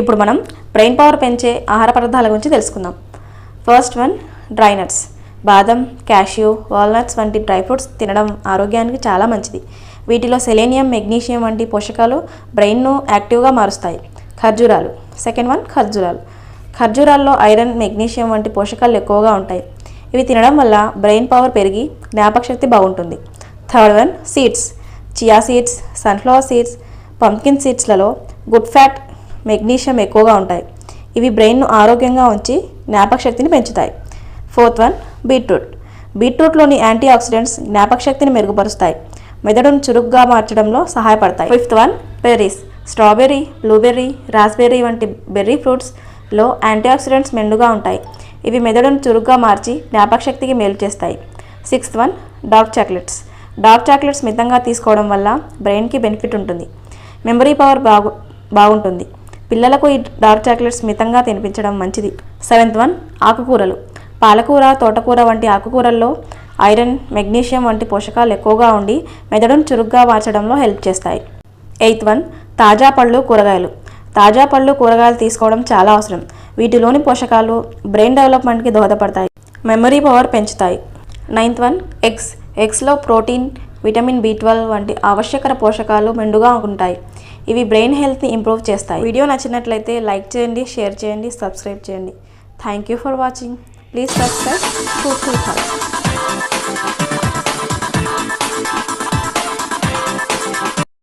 ఇప్పుడు మనం brain power పెంచే ఆహార పదార్థాల గురించి తెలుసుకుందాం. ఫస్ట్ వన్ డ్రై నట్స్ బాదం క్యాష్యూ వాల్నట్స్ వంటి డ్రై ఫ్రూట్స్ తినడం ఆరోగ్యానికి చాలా మంచిది. వీటిలో సెలేనియం మెగ్నీషియం వంటి పోషకాలు బ్రెయిన్ను యాక్టివ్గా మారుస్తాయి. ఖర్జూరాలు. సెకండ్ వన్ ఖర్జూరాలు. ఖర్జూరాల్లో ఐరన్ మెగ్నీషియం వంటి పోషకాలు ఎక్కువగా ఉంటాయి. ఇవి తినడం వల్ల బ్రెయిన్ పవర్ పెరిగి జ్ఞాపకశక్తి బాగుంటుంది. Third one seeds chia seeds sunflower seeds pumpkin సీడ్స్లలో good fat magnesium ఎక్కువగా ఉంటాయి. ఇవి బ్రెయిన్ను ఆరోగ్యంగా ఉంచి జ్ఞాపకశక్తిని పెంచుతాయి. Fourth one beetroot. బీట్రూట్లోని antioxidants జ్ఞాపకశక్తిని మెరుగుపరుస్తాయి. మెదడును చురుగ్గా మార్చడంలో సహాయపడతాయి. Fifth one berries. Strawberry blueberry raspberry వంటి బెర్రీ ఫ్రూట్స్లో యాంటీ ఆక్సిడెంట్స్ మెండుగా ఉంటాయి. ఇవి మెదడును చురుగ్గా మార్చి జ్ఞాపకశక్తికి మేలు చేస్తాయి. Sixth one dark chocolates. Dark chocolates మితంగా తీసుకోవడం వల్ల బ్రెయిన్కి బెనిఫిట్ ఉంటుంది. మెమరీ పవర్ బాగు బాగుంటుంది. పిల్లలకు ఈ డార్క్ చాక్లెట్స్ మితంగా తినిపించడం మంచిది. సెవెంత్ వన్ ఆకుకూరలు. పాలకూర తోటకూర వంటి ఆకుకూరల్లో ఐరన్ మెగ్నీషియం వంటి పోషకాలు ఎక్కువగా ఉండి మెదడును చురుగ్గా మార్చడంలో హెల్ప్ చేస్తాయి. ఎయిత్ వన్ తాజా పళ్ళు కూరగాయలు. తాజా పళ్ళు కూరగాయలు తీసుకోవడం చాలా అవసరం. వీటిలోని పోషకాలు బ్రెయిన్ డెవలప్మెంట్కి దోహదపడతాయి. మెమరీ పవర్ పెంచుతాయి. Ninth one eggs. ఎగ్స్లో protein vitamin B twelve వంటి ఆవశ్యకర పోషకాలు మెండుగా ఉంటాయి. ఇవి బ్రెయిన్ హెల్త్ని ఇంప్రూవ్ చేస్తాయి. వీడియో నచ్చినట్లయితే లైక్ చేయండి షేర్ చేయండి సబ్స్క్రైబ్ చేయండి. Thank you for watching. Please subscribe. Fruitful thoughts